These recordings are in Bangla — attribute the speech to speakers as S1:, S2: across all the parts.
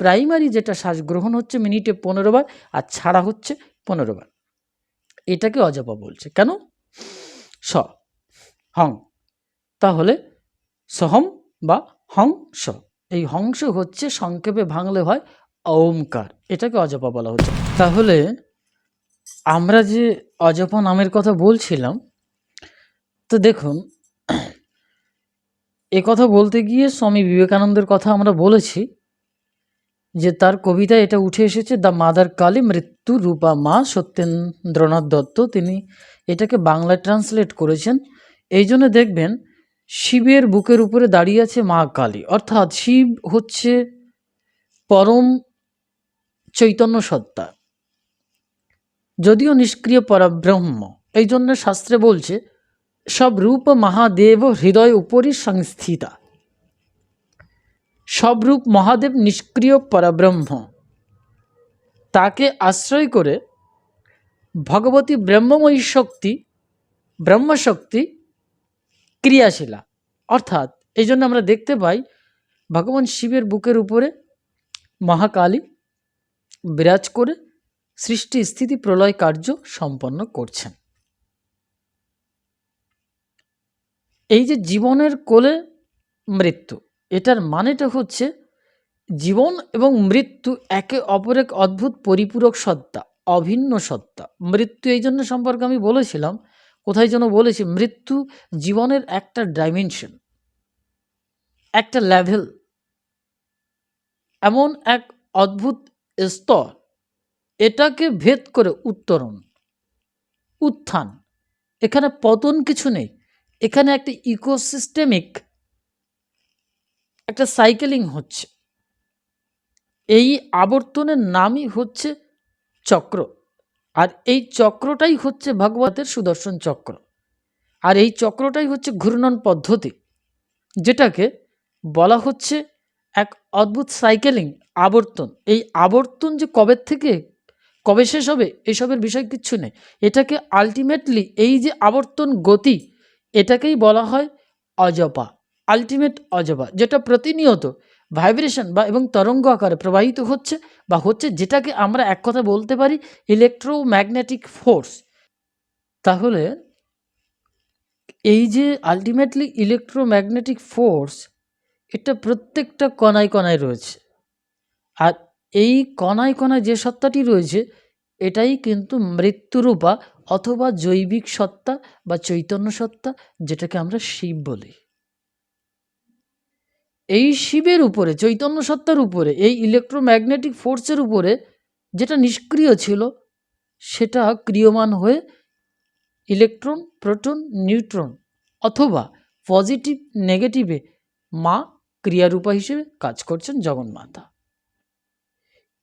S1: প্রাইমারি যেটা শ্বাস গ্রহণ হচ্ছে মিনিটে পনেরো বার আর ছাড়া হচ্ছে পনেরো বার। এটাকে অজপা বলছে। কেন? স। হং। তাহলে সহম বা হংস। এই হংস হচ্ছে সংক্ষেপে ভাঙলে হয় ওমকার এটাকে অজপা বলা হচ্ছে। তাহলে আমরা যে অজপা নামের কথা বলছিলাম, তো দেখুন, এ কথা বলতে গিয়ে স্বামী বিবেকানন্দের কথা আমরা বলেছি। যে তার কবিতায় এটা উঠে এসেছে, দ্য মাদার কালী মৃত্যু রূপা মা সত্যেন্দ্রনাথ দত্ত তিনি এটাকে বাংলায় ট্রান্সলেট করেছেন। এই জন্য দেখবেন, শিবের বুকের উপরে দাঁড়িয়ে আছে মা কালী। অর্থাৎ শিব হচ্ছে পরম চৈতন্য সত্তা, যদিও নিষ্ক্রিয় পরব্রহ্ম। এই জন্য শাস্ত্রে বলছে, সব রূপ মহাদেব হৃদয় উপরই সংস্থিতা। সব রূপ মহাদেব নিষ্ক্রিয় পরব্রহ্ম। তাকে আশ্রয় করে ভগবতী ব্রহ্মময়ী শক্তি, ব্রহ্মশক্তি ক্রিয়াশীলা। অর্থাৎ এই জন্য আমরা দেখতে পাই ভগবান শিবের বুকের উপরে মহাকালী বিরাজ করে সৃষ্টি স্থিতি প্রলয় কার্য সম্পন্ন করছেন। এই যে জীবনের কোলে মৃত্যু এটার মানেটা হচ্ছে জীবন এবং মৃত্যু একে অপর এক অদ্ভুত পরিপূরক সত্তা, অভিন্ন সত্তা। মৃত্যু এই জন্য সম্পর্কে আমি বলেছিলাম, কোথায় যেন বলেছি, মৃত্যু জীবনের একটা ডাইমেনশন একটা লেভেল এমন এক অদ্ভুত স্তর, এটাকে ভেদ করে উত্তরণ, উত্থান। এখানে পতন কিছু নেই, এখানে একটা ইকোসিস্টেমিক একটা সাইকেলিং হচ্ছে। এই আবর্তনের নামই হচ্ছে চক্র। আর এই চক্রটাই হচ্ছে ভগবতের সুদর্শন চক্র। আর এই চক্রটাই হচ্ছে ঘূর্ণন পদ্ধতি, যেটাকে বলা হচ্ছে এক অদ্ভুত সাইকেলিং, আবর্তন। এই আবর্তন যে কবে থেকে, কবে শেষ হবে, এসবের বিষয় কিচ্ছু নেই। এটাকে আলটিমেটলি এই যে আবর্তন গতি, এটাকেই বলা হয় অজপা। আলটিমেট অজবা, যেটা প্রতিনিয়ত ভাইব্রেশন বা এবং তরঙ্গ আকারে প্রবাহিত হচ্ছে বা হচ্ছে যেটাকে আমরা এক কথা বলতে পারি ইলেকট্রোম্যাগনেটিক ফোর্স তাহলে এই যে আলটিমেটলি ইলেকট্রোম্যাগনেটিক ফোর্স এটা প্রত্যেকটা কণায় কণায় রয়েছে। আর এই কণায় কণায় যে সত্তাটি রয়েছে, এটাই কিন্তু মৃত্যুরূপা অথবা জৈবিক সত্তা বা চৈতন্য সত্তা, যেটাকে আমরা শিব বলি। এই শিবের উপরে, চৈতন্য সত্তার উপরে, এই ইলেকট্রোম্যাগনেটিক ফোর্সের উপরে যেটা নিষ্ক্রিয় ছিল, সেটা ক্রিয়মান হয়ে ইলেকট্রন প্রোটন নিউট্রন অথবা পজিটিভ নেগেটিভে মা ক্রিয়ারূপা হিসেবে কাজ করছেন জগন্মাতা।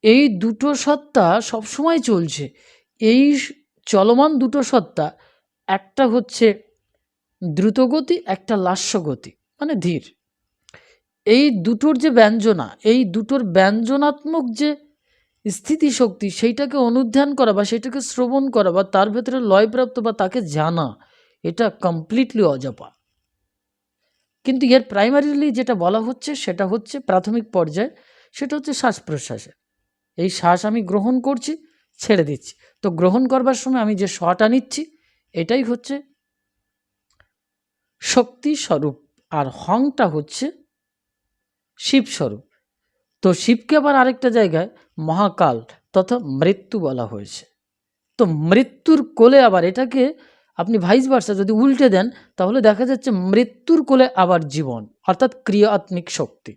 S1: এই দুটো সত্তা সবসময় চলছে। এই চলমান দুটো সত্তা, একটা হচ্ছে দ্রুতগতি, একটা লাস্যগতি মানে ধীর। এই দুটোর যে ব্যঞ্জনা, এই দুটোর ব্যঞ্জনাত্মক যে স্থিতিশক্তি, সেইটাকে অনুধ্যান করা বা সেটাকে শ্রবণ করা বা তার ভেতরে লয়প্রাপ্ত বা তাকে জানা, এটা কমপ্লিটলি অজপা কিন্তু এর প্রাইমারিলি যেটা বলা হচ্ছে, সেটা হচ্ছে প্রাথমিক পর্যায়ে, সেটা হচ্ছে শ্বাস প্রশ্বাসে এই শ্বাস আমি গ্রহণ করছি, ছেড়ে দিচ্ছি। তো গ্রহণ করবার সময় আমি যে শটা নিচ্ছি, এটাই হচ্ছে শক্তি স্বরূপ। আর হংটা হচ্ছে শিবস্বরূপ। তো শিবকে আবার আরেকটা জায়গায় মহাকাল তথা মৃত্যু বলা হয়েছে। তো মৃত্যুর কোলে আবার এটাকে আপনি ভাইস ভার্সা যদি উল্টে দেন, তাহলে দেখা যাচ্ছে মৃত্যুর কোলে আবার জীবন, অর্থাৎ ক্রিয়াত্মিক শক্তি।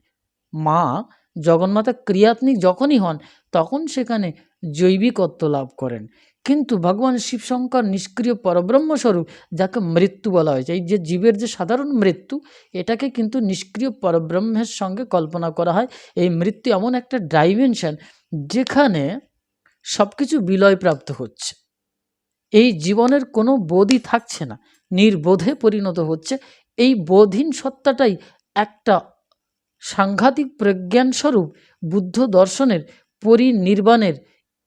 S1: মা জগন্মাতা ক্রিয়াত্মিক যখনই হন, তখন সেখানে জৈবিকত্ব লাভ করেন। কিন্তু ভগবান শিবশঙ্কর নিষ্ক্রিয় পরব্রহ্মস্বরূপ, যাকে মৃত্যু বলা হয়েছে এই যে জীবের যে সাধারণ মৃত্যু, এটাকে কিন্তু নিষ্ক্রিয় পরব্রহ্মের সঙ্গে কল্পনা করা হয়। এই মৃত্যু এমন একটা ডাইমেনশন যেখানে সব কিছু বিলয়প্রাপ্ত হচ্ছে। এই জীবনের কোনো বোধই থাকছে না, নির্বোধে পরিণত হচ্ছে। এই বোধহীন সত্তাটাই একটা সাংঘাতিক প্রজ্ঞানস্বরূপ বুদ্ধ দর্শনের পরিনির্বাণের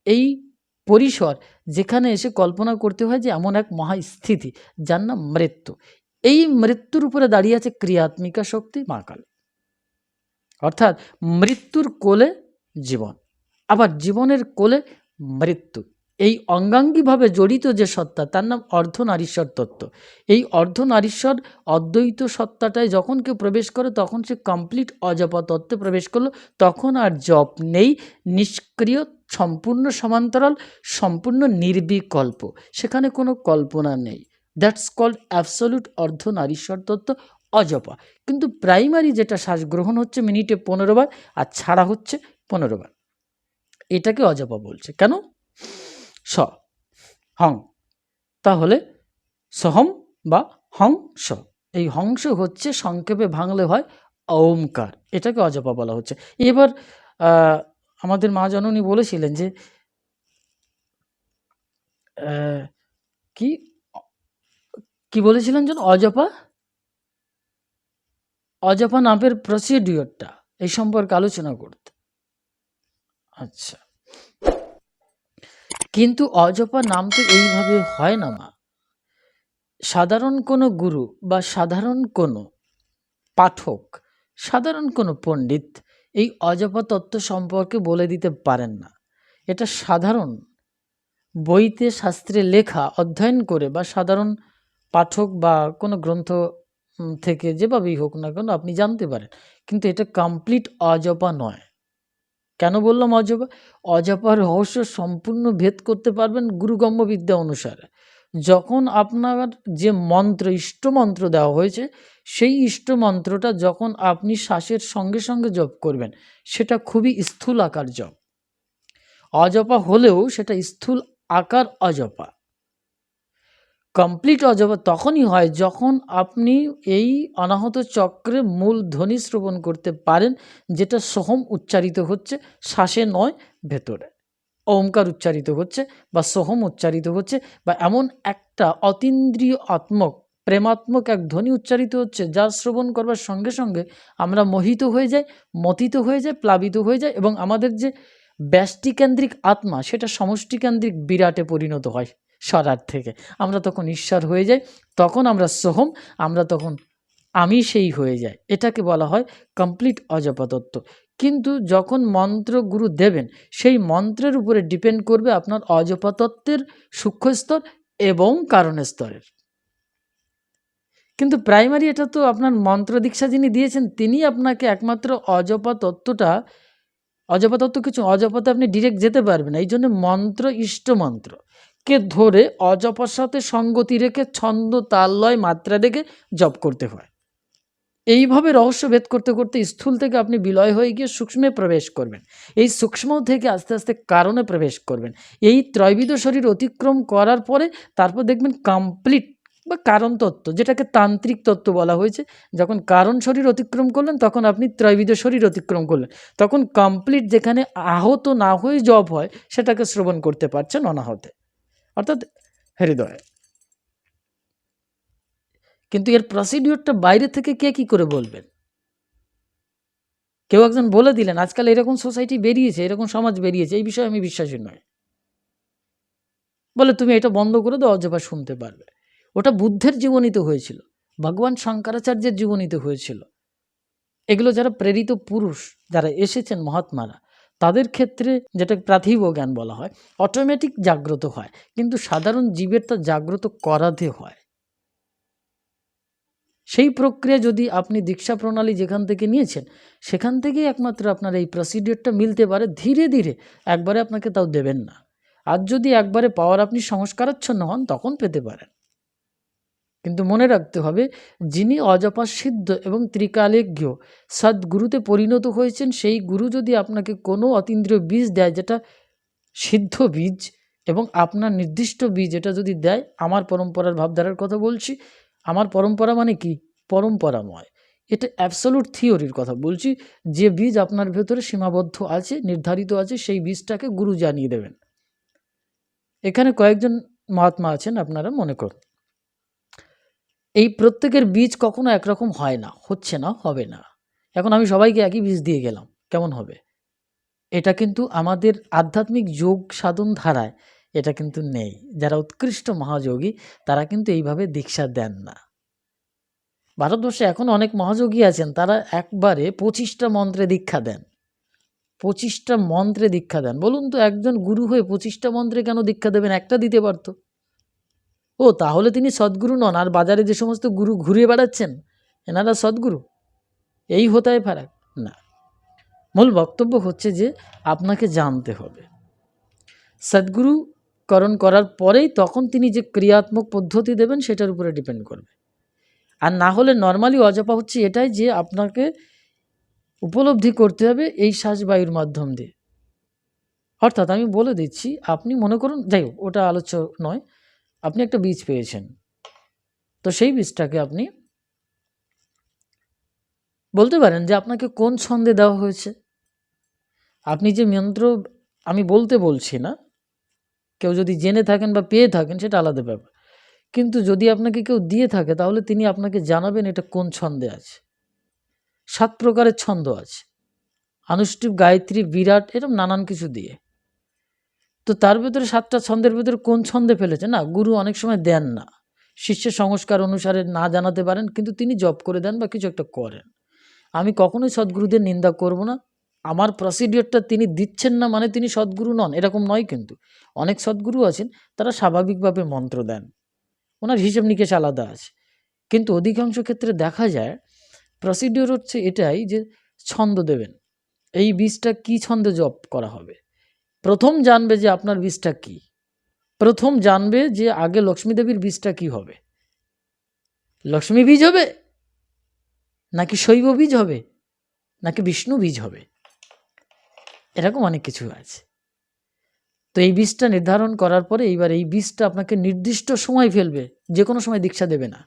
S1: এই পরিসর যেখানে এসে কল্পনা করতে হয় যে এমন এক মহাস্থিতি যার নাম মৃত্যু। এই মৃত্যুর উপরে দাঁড়িয়ে আছে ক্রিয়াত্মিকা শক্তি মা কালী। অর্থাৎ মৃত্যুর কোলে জীবন, আবার জীবনের কোলে মৃত্যু। এই অঙ্গাঙ্গিভাবে জড়িত যে সত্তা, তার নাম অর্ধনারীশ্বর তত্ত্ব। এই অর্ধনারীশ্বর অদ্বৈত সত্তাটায় যখন কেউ প্রবেশ করে, তখন সে কমপ্লিট অজপা তত্ত্বে প্রবেশ করল। তখন আর জপ নেই, নিষ্ক্রিয় সম্পূর্ণ সমান্তরাল, সম্পূর্ণ নির্বিকল্প। সেখানে কোনো কল্পনা নেই। দ্যাটস কল্ড অ্যাবসলিউট অর্ধনারীশ্বর তত্ত্ব অজপা। কিন্তু প্রাইমারি যেটা শ্বাস গ্রহণ হচ্ছে মিনিটে পনেরো বার আর ছাড়া হচ্ছে পনেরো বার। এটাকে অজপা বলছে। কেন? স। হং। তাহলে সহম বা হংস। এই হংস হচ্ছে সংক্ষেপে ভাঙলে হয় ওমকার এটাকে অজপা বলা হচ্ছে। এবার আমাদের মা জননী বলেছিলেন যে কি কি বলেছিলেন যেন? অজপা? অজপা নামের প্রসিডিওরটা এই সম্পর্কে আলোচনা করতে। আচ্ছা। কিন্তু অজপা নাম তো এইভাবে হয় না, মা। সাধারণ কোনো গুরু বা সাধারণ কোনো পাঠক, সাধারণ কোনো পণ্ডিত এই অজপা তত্ত্ব সম্পর্কে বলে দিতে পারেন না। এটা সাধারণ বইতে শাস্ত্রে লেখা, অধ্যয়ন করে বা সাধারণ পাঠক বা কোনো গ্রন্থ থেকে যেভাবেই হোক না কেন আপনি জানতে পারেন। কিন্তু এটা কমপ্লিট অজপা নয়। কেন বললাম অজপা? অজপার রহস্য সম্পূর্ণ ভেদ করতে পারবেন গুরুগম্য বিদ্যা অনুসারে। যখন আপনার যে মন্ত্র ইষ্ট মন্ত্র দেওয়া হয়েছে, সেই ইষ্ট মন্ত্রটা যখন আপনি শ্বাসের সঙ্গে সঙ্গে জপ করবেন, সেটা খুবই স্থূল আকার জপ। অজপা হলেও সেটা স্থূল আকার অজপা। কমপ্লিট অজপা তখনই হয় যখন আপনি এই অনাহত চক্রে মূল ধ্বনি শ্রবণ করতে পারেন, যেটা সোহম উচ্চারিত হচ্ছে, শ্বাসে নয়, ভেতরে। ওমকার উচ্চারিত হচ্ছে বা সোহম উচ্চারিত হচ্ছে বা এমন একটা অতীন্দ্রিয় আত্মক, প্রেমাত্মক এক ধ্বনি উচ্চারিত হচ্ছে যা শ্রবণ করবার সঙ্গে সঙ্গে আমরা মোহিত হয়ে যাই, মতিত হয়ে যাই, প্লাবিত হয়ে যাই এবং আমাদের যে ব্যষ্টিকেন্দ্রিক আত্মা সেটা সমষ্টিকেন্দ্রিক বিরাটে পরিণত হয় স্বরার থেকে। আমরা তখন ঈশ্বর হয়ে যাই, তখন আমরা সোহম, আমরা তখন আমি সেই হয়ে যাই। এটাকে বলা হয় কমপ্লিট অজপতত্ত্ব কিন্তু যখন মন্ত্র গুরু দেবেন, সেই মন্ত্রের উপরে ডিপেন্ড করবে আপনার অজপতত্ত্বের সূক্ষ্ম স্তর এবং কারণ স্তরের কিন্তু প্রাইমারি এটা তো আপনার মন্ত্র দীক্ষা যিনি দিয়েছেন, তিনি আপনাকে একমাত্র অজপা তত্ত্বটা অজপা তত্ত্ব কিছু অজপাতে আপনি ডিরেক্ট যেতে পারবেন এই জন্য মন্ত্র ইষ্ট মন্ত্র। কে ধরে অজপার সাথে সঙ্গতি রেখে ছন্দ তাল লয় মাত্রা রেখে জপ করতে হয়। এইভাবে রহস্য ভেদ করতে করতে স্থূল থেকে আপনি বিলয় হয়ে গিয়ে সূক্ষ্মে প্রবেশ করবেন। এই সূক্ষ্ম থেকে আস্তে আস্তে কারণে প্রবেশ করবেন। এই ত্রয়বিধ শরীর অতিক্রম করার পরে তারপর দেখবেন কমপ্লিট বা কারণ তত্ত্ব, যেটাকে তান্ত্রিক তত্ত্ব বলা হয়েছে। যখন কারণ শরীর অতিক্রম করলেন, তখন আপনি ত্রয়বিধ শরীর অতিক্রম করলেন। তখন কমপ্লিট যেখানে আহত না হয়ে জব হয়, সেটাকে শ্রবণ করতে পারছেন অনাহতে। অর্থাৎ হৃদয়ে। কিন্তু এর প্রসিডিওরটা বাইরে থেকে কে কি করে বলবেন কেউ একজন বলে দিলেন, আজকাল এরকম সোসাইটি বেরিয়েছে, এরকম সমাজ বেরিয়েছে, এই বিষয়ে আমি বিশ্বাসী নয় বলে, তুমি এটা বন্ধ করে দাও, অজবা শুনতে পারবে। ওটা বুদ্ধের জীবনীতে হয়েছিল, ভগবান শঙ্করাচার্যের জীবনীতে হয়েছিল। এগুলো যারা প্রেরিত পুরুষ, যারা এসেছেন মহাত্মারা, তাদের ক্ষেত্রে যেটা প্রাথিব জ্ঞান বলা হয় অটোমেটিক জাগ্রত হয়। কিন্তু সাধারণ জীবের তা জাগ্রত করাতে হয়। সেই প্রক্রিয়া যদি আপনি দীক্ষা প্রণালী যেখান থেকে নিয়েছেন, সেখান থেকেই একমাত্র আপনার এই প্রসিডিওরটা মিলতে পারে, ধীরে ধীরে। একবারে আপনাকে তাও দেবেন না। আর যদি একবারে পাওয়ার আপনি সংস্কারাচ্ছন্ন হন, তখন পেতে পারেন। কিন্তু মনে রাখতে হবে, যিনি অজপা সিদ্ধ এবং ত্রিকালেজ্ঞ, সদ্গুরুতে পরিণত হয়েছেন, সেই গুরু যদি আপনাকে কোনো অতীন্দ্রিয় বীজ দেয়, যেটা সিদ্ধ বীজ এবং আপনার নির্দিষ্ট বীজ এটা যদি দেয়, আমার পরম্পরার ভাবধারার কথা বলছি আমার পরম্পরা মানে কি? পরম্পরাময়। এটা অ্যাবসলুট থিওরির কথা বলছি। যে বীজ আপনার ভেতরে সীমাবদ্ধ আছে, নির্ধারিত আছে, সেই বীজটাকে গুরু জানিয়ে দেবেন। এখানে কয়েকজন মহাত্মা আছেন, আপনারা মনে করুন। এই প্রত্যেকের বীজ কখনো একরকম হয় না, হচ্ছে না, হবে না। এখন আমি সবাইকে একই বীজ দিয়ে গেলাম, কেমন হবে? এটা কিন্তু আমাদের আধ্যাত্মিক যোগ সাধন ধারায় এটা কিন্তু নেই। যারা উৎকৃষ্ট মহাযোগী, তারা কিন্তু এইভাবে দীক্ষা দেন না। ভারতবর্ষে এখন অনেক মহাযোগী আছেন, তারা একবারে পঁচিশটা মন্ত্রে দীক্ষা দেন। পঁচিশটা মন্ত্রে দীক্ষা দেন। বলুন তো, একজন গুরু হয়ে পঁচিশটা মন্ত্রে কেন দীক্ষা দেবেন? একটা দিতে পারতো। ও, তাহলে তিনি সদ্গুরু নন। আর বাজারে যে সমস্ত গুরু ঘুরিয়ে বেড়াচ্ছেন, এনারা সদ্গুরু? এই হতায় ফারাক? না। মূল বক্তব্য হচ্ছে যে, আপনাকে জানতে হবে। সদ্গুরুকরণ করার পরেই তখন তিনি যে ক্রিয়াত্মক পদ্ধতি দেবেন, সেটার উপরে ডিপেন্ড করবে। আর না হলে নর্মালি অজপা হচ্ছে এটাই যে আপনাকে উপলব্ধি করতে হবে এই শ্বাসবায়ুর মাধ্যম দিয়ে। অর্থাৎ আমি বলে দিচ্ছি, আপনি মনে করুন, যাই হোক, ওটা আলোচ্য নয়, আপনি একটা বীজ পেয়েছেন। তো সেই বীজটাকে আপনি বলতে পারেন যে আপনাকে কোন ছন্দে দেওয়া হয়েছে? আপনি যে মন্ত্র আমি বলতে বলছি না কেউ যদি জেনে থাকেন বা পেয়ে থাকেন, সেটা আলাদা ব্যাপার। কিন্তু যদি আপনাকে কেউ দিয়ে থাকে, তাহলে তিনি আপনাকে জানাবেন এটা কোন ছন্দে আছে। সাত প্রকারের ছন্দ আছে। আনুষ্ঠিক, গায়ত্রী, বিরাট এরকম নানান কিছু দিয়ে। তো তার ভেতরে সাতটা ছন্দের ভেতরে কোন ছন্দে ফেলেছে না, গুরু অনেক সময় দেন না। শিষ্যের সংস্কার অনুসারে না জানাতে পারেন, কিন্তু তিনি জব করে দেন বা কিছু একটা করেন। আমি কখনোই সদ্গুরুদের নিন্দা করব না। আমার প্রসিডিওরটা তিনি দিচ্ছেন না মানে তিনি সদ্গুরু নন, এরকম নয় কিন্তু। অনেক সদ্গুরু আছেন, তারা স্বাভাবিকভাবে মন্ত্র দেন। ওনার হিসেব নিকেশ আলাদা আছে। কিন্তু অধিকাংশ ক্ষেত্রে দেখা যায় প্রসিডিওর হচ্ছে এটাই যে ছন্দ দেবেন। এই বীজটা কী ছন্দে জপ করা হবে? প্রথম জানবে যে আপনার বীজটা কি। প্রথম জানবে যে আগে লক্ষ্মী দেবীর বীজটা কি হবে। লক্ষ্মী বীজ হবে? নাকি শৈব বীজ হবে? নাকি বিষ্ণু বীজ হবে? এরকম অনেক কিছু আছে। তো এই বীজটা নির্ধারণ করার পরে এইবার এই বীজটা আপনাকে নির্দিষ্ট সময় ফেলবে যে কোনো সময় দীক্ষা দেবে না।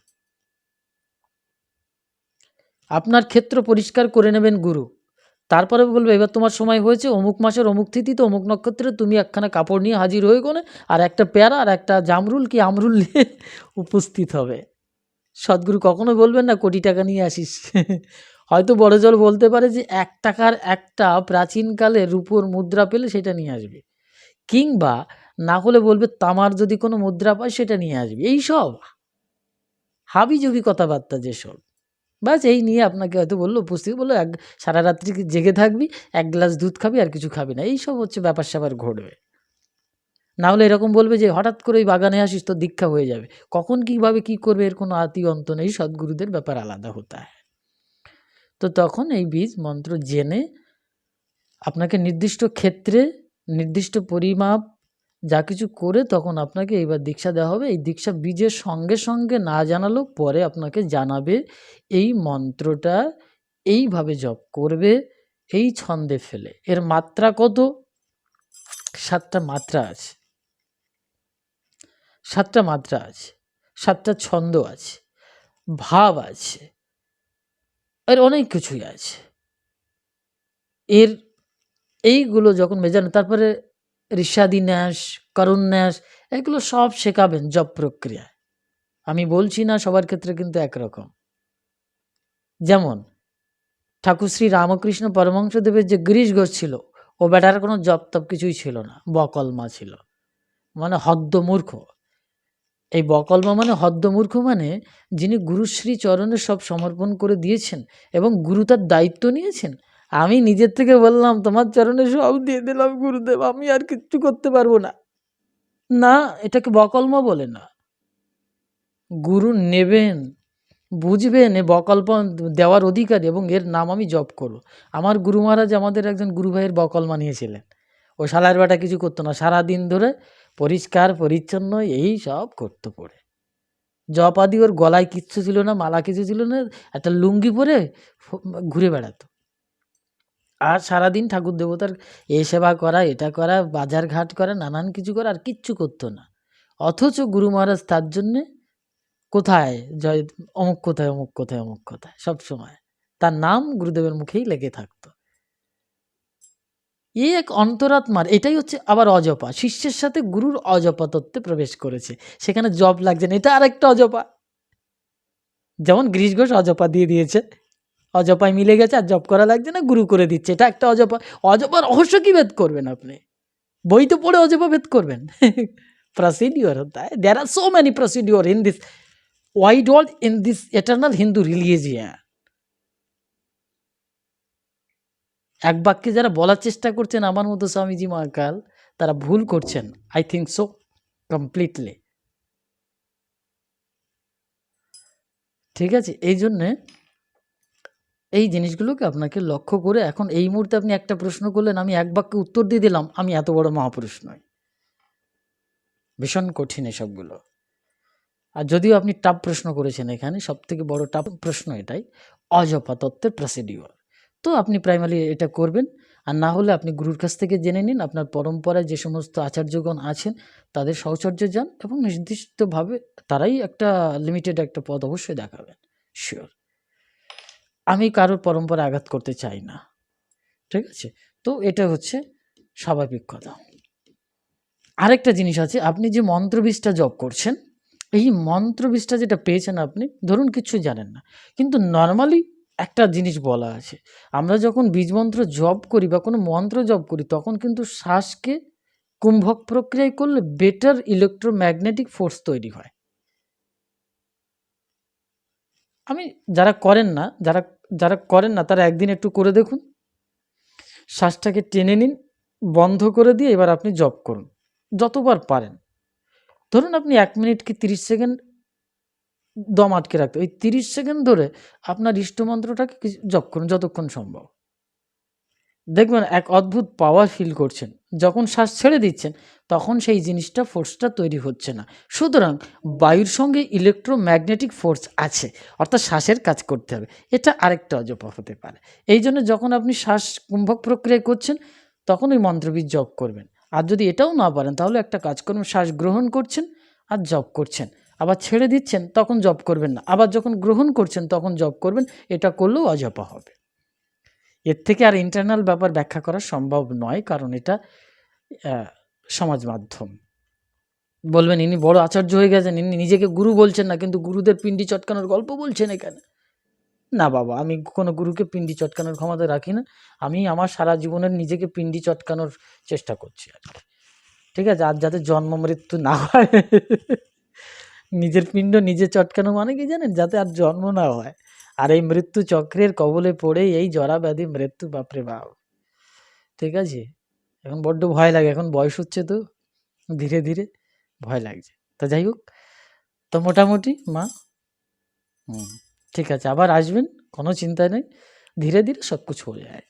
S1: আপনার ক্ষেত্র পরিষ্কার করে নেবেন গুরু। তারপরে বলবে, এবার তোমার সময় হয়েছে, অমুক মাসের অমুক তিথিতে অমুক নক্ষত্রে তুমি একখানা কাপড় নিয়ে হাজির হয়ে কোনে আর একটা প্যারা আর একটা জামরুল কি আমরুল নিয়ে উপস্থিত হবে। সদ্গুরু কখনো বলবেন না, কোটি টাকা নিয়ে আসিস। হয়তো বড় জল বলতে পারে যে এক টাকার একটা প্রাচীনকালে রূপোর মুদ্রা পেলে সেটা নিয়ে আসবে। কিংবা না হলে বলবে তামার যদি কোনো মুদ্রা পায় সেটা নিয়ে আসবে। এই সব। হাবি জবি কথাবার্তা যেসব। বাস এই নিয়ে আপনাকে হয়তো বলল, উপস্থিত বলল, এক সারা রাত্রি জেগে থাকবি, এক গ্লাস দুধ খাবি আর কিছু খাবি না। এই সব হচ্ছে ব্যাপার স্যাপার ঘটবে। না হলে এরকম বলবে যে হঠাৎ করে ওই বাগানে আসিস তো দীক্ষা হয়ে যাবে। কখন কীভাবে কী করবে এর কোনো আতি অন্ত নেই, সদ্গুরুদের ব্যাপার আলাদা হতা হয়। তো তখন এই বীজ মন্ত্র জেনে আপনাকে নির্দিষ্ট ক্ষেত্রে, নির্দিষ্ট পরিমাপ, যা কিছু করে তখন আপনাকে এইবার দীক্ষা দেওয়া হবে। এই দীক্ষা বীজের সঙ্গে সঙ্গে না জানালেও পরে আপনাকে জানাবে এই মন্ত্রটা এইভাবে জপ করবে, এই ছন্দে ফেলে। এর মাত্রা কত? সাতটা মাত্রা আছে। সাতটা মাত্রা আছে। সাতটা ছন্দ আছে। ভাব আছে। এর অনেক কিছুই আছে। এর এইগুলো যখন মেজানো, তারপরে ঋষাদি ন্যাস, করুণ ন্যাস, এগুলো সব শেখাবেন জব প্রক্রিয়ায়। আমি বলছি না সবার ক্ষেত্রে কিন্তু একরকম। যেমন, ঠাকুর শ্রী রামকৃষ্ণ পরমহংসদেবের যে গিরিশ ঘোষ ছিল, ও বেটার কোনো জব তপ কিছুই ছিল না, বকলমা ছিল। মানে হদ্দ মূর্খ। এই বকলমা মানে হদ্দ মূর্খ মানে যিনি গুরুশ্রী চরণে সব সমর্পণ করে দিয়েছেন এবং গুরু তার দায়িত্ব নিয়েছেন। আমি নিজের থেকে বললাম, তোমার চরণে সব দিয়ে দিলাম, গুরুদেব, আমি আর কিচ্ছু করতে পারব না। না, এটাকে বকলম বলে না। গুরু নেবেন, বুঝবেন, এ বকল্প দেওয়ার অধিকারী এবং এর নাম আমি জপ করব। আমার গুরু মহারাজ আমাদের একজন গুরু ভাইয়ের বকলমা নিয়েছিলেন। ও শালার বেটা কিছু করতো না। সারাদিন ধরে পরিষ্কার, পরিচ্ছন্ন এই সব করতে পড়ে। জপাদি ওর গলায় কিচ্ছু ছিল না, মালা কিছু ছিল না, একটা লুঙ্গি পরে ঘুরে বেড়াতো। আর সারাদিন ঠাকুর দেবতার এ সেবা করা, এটা করা, বাজার ঘাট করা, নানান কিছু করা, আর কিচ্ছু করতো না। অথচ গুরু মহারাজ তার জন্যে কোথায় জয়, অমুক কোথায় অমুক কোথায় অমুক কোথায়, সব সময়। তার নাম গুরুদেবের মুখেই লেগে থাকতো। এই এক অন্তরাত্মার, এটাই হচ্ছে আবার অজপা। শিষ্যের সাথে গুরুর অজপা তত্ত্বে প্রবেশ করেছে। সেখানে জব লাগছে না, এটা আর একটা অজপা। যেমন গ্রীষ ঘোষ অজপা দিয়ে দিয়েছে। অজপায় মিলে গেছে, আর জব করা লাগছে না, গুরু করে দিচ্ছে। এটা একটা অজপা। অজপা রহস্য কি ভেদ করবেন আপনি? বই তো পড়ে অজপা ভেদ করবেন। Procedure there are so many procedure in this wide world in this eternal Hindu religion এক বাক্যে যারা বলার চেষ্টা করছেন আমার মতো স্বামীজি মহাকাল, তারা ভুল করছেন। আই থিঙ্ক সো কমপ্লিটলি ঠিক আছে, এই জন্যে এই জিনিসগুলোকে আপনাকে লক্ষ্য করে এখন এই মুহূর্তে আপনি একটা প্রশ্ন করলেন, আমি এক বাক্যে উত্তর দিয়ে দিলাম, আমি এত বড় মহাপুরুষ নই। ভীষণ কঠিন এসবগুলো। আর যদিও আপনি টাপ প্রশ্ন করেছেন এখানে সব থেকে বড় টাপ প্রশ্ন এটাই অজপা তত্ত্বের প্রসিডিওর তো আপনি প্রাইমারি এটা করবেন। আর না হলে আপনি গুরুর কাছ থেকে জেনে নিন, আপনার পরম্পরায় যে সমস্ত আচার্যগণ আছেন, তাদের সহচর্যে যান এবং নির্দিষ্টভাবে তারাই একটা লিমিটেড একটা পদ অবশ্যই দেখাবেন। শিওর আমি কারোর পরম্পরা আঘাত করতে চাই না। ঠিক আছে? তো এটা হচ্ছে স্বাভাবিক কথা। আরেকটা জিনিস আছে, আপনি যে মন্ত্রবীজটা জপ করছেন, এই মন্ত্রবীজটা যেটা পেয়েছেন আপনি, ধরুন কিছু জানেন না। কিন্তু নর্মালি একটা জিনিস বলা আছে। আমরা যখন বীজ মন্ত্র জপ করি বা কোনো মন্ত্র জপ করি, তখন কিন্তু শ্বাসকে কুম্ভক প্রক্রিয়ায় করলে বেটার ইলেকট্রোম্যাগনেটিক ফোর্স তৈরি হয়। আমি, যারা করেন না, যারা যারা করেন না, তারা একদিন একটু করে দেখুন। শ্বাসটাকে টেনে নিন, বন্ধ করে দিয়ে এবার আপনি জপ করুন, যতবার পারেন। ধরুন আপনি এক মিনিট কি তিরিশ সেকেন্ড দম আটকে রাখতে ওই তিরিশ সেকেন্ড ধরে আপনার ইষ্টমন্ত্রটাকে জপ করুন যতক্ষণ সম্ভব। দেখবেন এক অদ্ভুত পাওয়ার ফিল করছেন। যখন শ্বাস ছেড়ে দিচ্ছেন, তখন সেই জিনিসটা ফোর্সটা তৈরি হচ্ছে না। সুতরাং বায়ুর সঙ্গে ইলেকট্রোম্যাগনেটিক ফোর্স আছে, অর্থাৎ শ্বাসের কাজ করতে হবে। এটা আরেকটা অজপা হতে পারে। এই জন্য যখন আপনি শ্বাস কুম্ভক প্রক্রিয়া করছেন, তখন ওই মন্ত্রবিদ জপ করবেন। আর যদি এটাও না পারেন, তাহলে একটা কাজ করবেন শ্বাস গ্রহণ করছেন আর জপ করছেন। আবার ছেড়ে দিচ্ছেন, তখন জপ করবেন না। আবার যখন গ্রহণ করছেন, তখন জপ করবেন। এটা করলেও অজপা হবে। এর থেকে আর ইন্টারনাল ব্যাপার ব্যাখ্যা করা সম্ভব নয়, কারণ এটা সমাজ মাধ্যম। বলবেন, ইনি বড় আচার্য হয়ে গেছেন, ইনি নিজেকে গুরু বলছেন না, কিন্তু গুরুদের পিন্ডি চটকানোর গল্প বলছেন এখানে। না বাবা, আমি কোনো গুরুকে পিন্ডি চটকানোর ক্ষমতা রাখি না। আমি আমার সারা জীবনের নিজেকে পিন্ডি চটকানোর চেষ্টা করছি আর কি। ঠিক আছে, আর যাতে জন্ম মৃত্যু না হয়। নিজের পিণ্ড নিজে চটকানো মানে কি জানেন? যাতে আর জন্ম না হয়। আর এই মৃত্যু চক্রের কবলে পড়েই এই জরা ব্যাধি মৃত্যু, বাপরে বাপ। ঠিক আছে? এখন বড্ড ভয় লাগে। এখন বয়স হচ্ছে তো। ধীরে ধীরে ভয় লাগছে। তা যাই হোক, তো মোটামুটি মা। হুম, ঠিক আছে। আবার আসবেন, কোনো চিন্তা নেই। ধীরে ধীরে সব কিছু হয়ে যায়